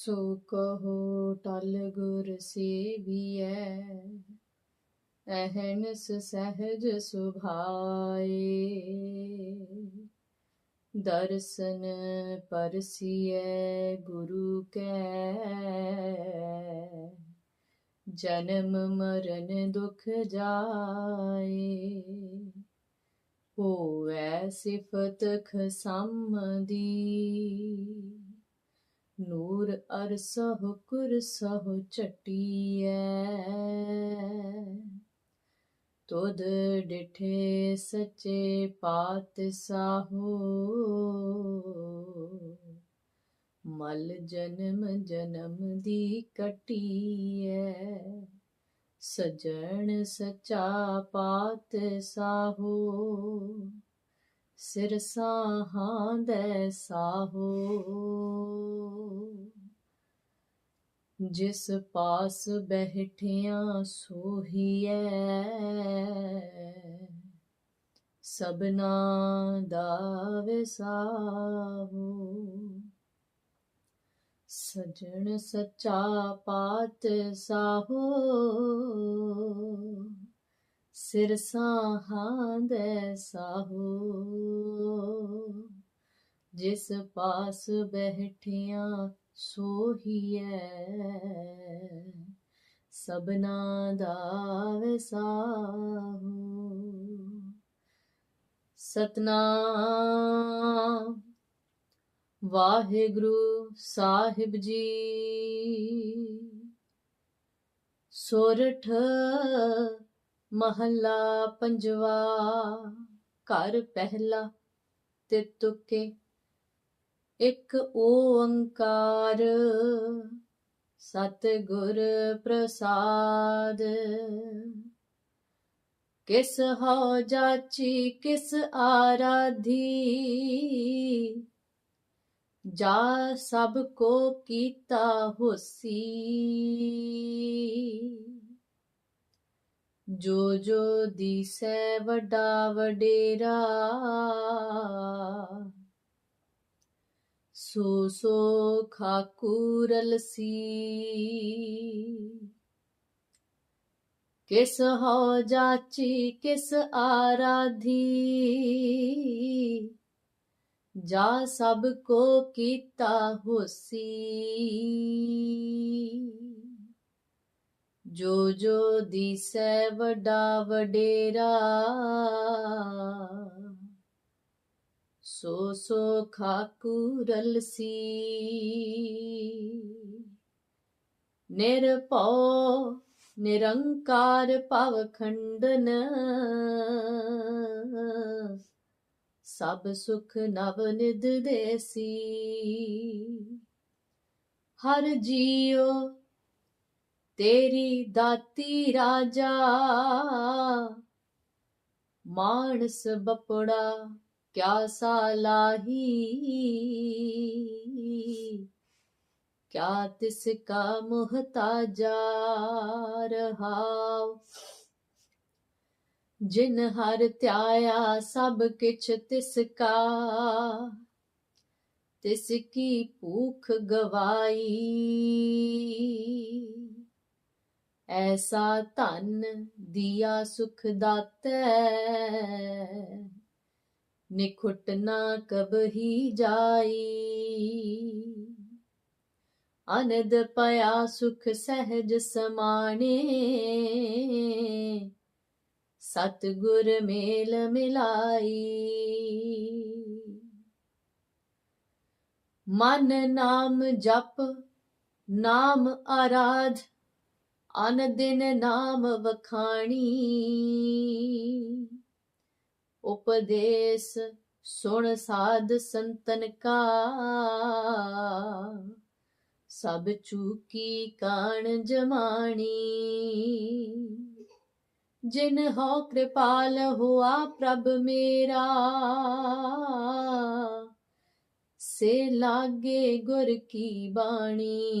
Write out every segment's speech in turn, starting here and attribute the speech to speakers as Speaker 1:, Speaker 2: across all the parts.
Speaker 1: ਸੋ ਕਹੋ ਟਲ ਗੁਰ ਸੇਵੀਐ, ਅਹਨਸ ਸਹਿਜ ਸੁਭਾਏ। ਦਰਸ਼ਨ ਪਰਸੀਐ ਗੁਰੂ ਕੈ, ਜਨਮ ਮਰਨ ਦੁਖ ਜਾਏ। ਹੋਵੈ ਸਿਫਤ ਖਸਮ ਦੀ ਨੂਰ ਅਰਸਹੁ ਕੁਰਸਹੁ ਚਟੀਐ ਤੁਧ ਡਿਠੇ ਸੱਚੇ ਪਾਤ ਸਾਹੋ ਮਲ ਜਨਮ ਜਨਮ ਦੀ ਕਟੀਐ। ਸਜਣ ਸਚਾ ਪਾਤ ਸਾਹੋ ਸਿਰ ਸਾਹਾਂ ਦੇ ਸਾਹੋ। ਜਿਸ ਪਾਸ ਬਹਿਠਿਆਂ ਸੋਹੀਐ ਸਬਨਾ ਦਾ ਵਿਸਾਹੋ ਸਜਣ ਸੱਚਾ ਪਾਤ ਸਾਹੋ। ਸਿਰ ਸਾਹਾਂ ਦੇ ਸਾਹੋ। ਜਿਸ ਪਾਸ ਬਹਿਠਿਆਂ ਸੋਹੀਐ ਸਬਨਾ ਦਾ ਵਿਸਾਹੋ। ਸਤਨਾਮ ਵਾਹਿਗੁਰੂ ਸਾਹਿਬ ਜੀ, ਸੋਰਠ ਮਹੱਲਾ ਪੰਜਵਾ, ਘਰ ਪਹਿਲਾ ਤੇ ਤੁਕੇ, ਇੱਕ ਓੰਕਾਰ, ਸਤਿਗੁਰ ਪ੍ਰਸਾਦ। ਕਿਸ ਹੋ ਜਾਚੀ, ਕਿਸ ਆਰਾਧੀ, ਜਾ ਸਭ ਕੋ ਕੀਤਾ ਹੋਸੀ। ਜੋ ਜੋ ਦੀਸੈ ਵੱਡਾ ਵਡੇਰਾ, ਸੋ ਸੋ ਖਾਕੂਰਲਸੀ ਕਿਸ ਹੋ ਜਾਚੀ, ਕਿਸ ਆਰਾਧੀ, ਜਾ ਸਭ ਕੋ ਕੀਤਾ ਹੋਸੀ। ਜੋ ਜੋ ਦੀਸੈ ਵੱਡਾ ਵਡੇਰਾ, ਸੋ ਸੋ ਖਾਕੂ ਖਾਕੂਰਲਸੀ ਨਿਰਭਉ, ਨਿਰੰਕਾਰ ਭਵ ਖੰਡਨ, ਸਭ ਸੁਖ ਨਵ ਨਿਦ ਦੇਸੀ। ਹਰ ਜੀਉ ਤੇਰੀ ਦਾਤੀ ਰਾਜਾ। ਮਾਨਸ ਬਪੜਾ ਕਿਆ ਸਾਲਾਹੀ ਕਿਆ ਤਿਸ ਕਾ ਮੁਹਤਾਜਾ ਰਹਾਉ। ਜਿਨ ਹਰ ਧਿਆਇਆ ਸਭ ਕਿਛ ਤਿਸ ਕਾ। ਤਿਸ ਕੀ ਭੂਖ ਗਵਾਈ। ਐਸਾ ਧਨ ਦੀਆ ਸੁਖ ਦਾਤੈ। ਨਿਖੁੱਟ ਨਾ ਕਬਹੀ ਜਾਈ। ਅਨਦ ਪਿਆ ਸੁਖ ਸਹਿਜ ਸਮਾਣੇ। ਸਤਗੁਰ ਮੇਲ ਮਿਲਾਈ। ਮਨ ਨਾਮ ਜਪ, ਨਾਮ ਆਰਾਧ ਅਨ ਦਿਨ ਨਾਮ ਵਖਾਣੀ। ਉਪਦੇਸ਼ ਸੁਣ ਸਾਧ ਸੰਤਨ ਕਾ। ਸਭ ਚੂਕੀ ਕਾਣ ਜਮਾਣੀ। ਜਿਨ ਹੋ ਕਿਰਪਾਲ ਹੁਆ ਪ੍ਰਭ ਮੇਰਾ। ਸੇ ਲਾਗੇ ਗੁਰ ਕੀ ਬਾਣੀ।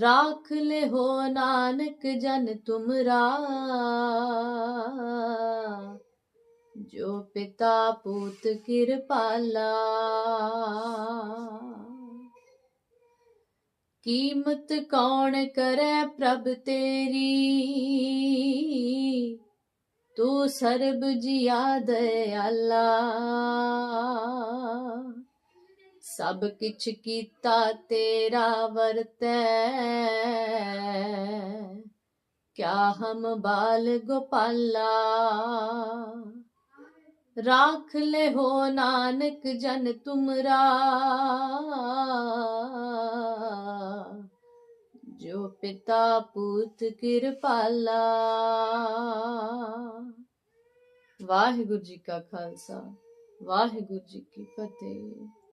Speaker 1: ਰਾਖ ਲੈ ਹੋ ਨਾਨਕ ਜਨ ਤੁਮਰਾ ਜੋ ਪਿਤਾ ਪੂਤ ਕਿਰਪਾਲਾ ਕੀਮਤ ਕੌਣ ਕਰੈ ਪ੍ਰਭ ਤੇਰੀ? ਤੂੰ ਸਰਬ ਜੀਆ ਦਇਆਲਾ। ਸਭ ਕਿਛ ਕੀਤਾ ਤੇਰਾ ਵਰਤੈ। ਕਿਆ ਹਮ ਬਾਲ ਗੋਪਾਲਾ? ਰਾਖ ਲੈ ਹੋ ਨਾਨਕ ਜਨ ਤੁਮਰਾ। ਜੋ ਪਿਤਾ ਪੁੱਤ ਕਿਰਪਾਲਾ। ਵਾਹਿਗੁਰੂ ਜੀ ਕਾ ਖਾਲਸਾ, ਵਾਹਿਗੁਰੂ ਜੀ ਕੀ ਫਤਿਹ।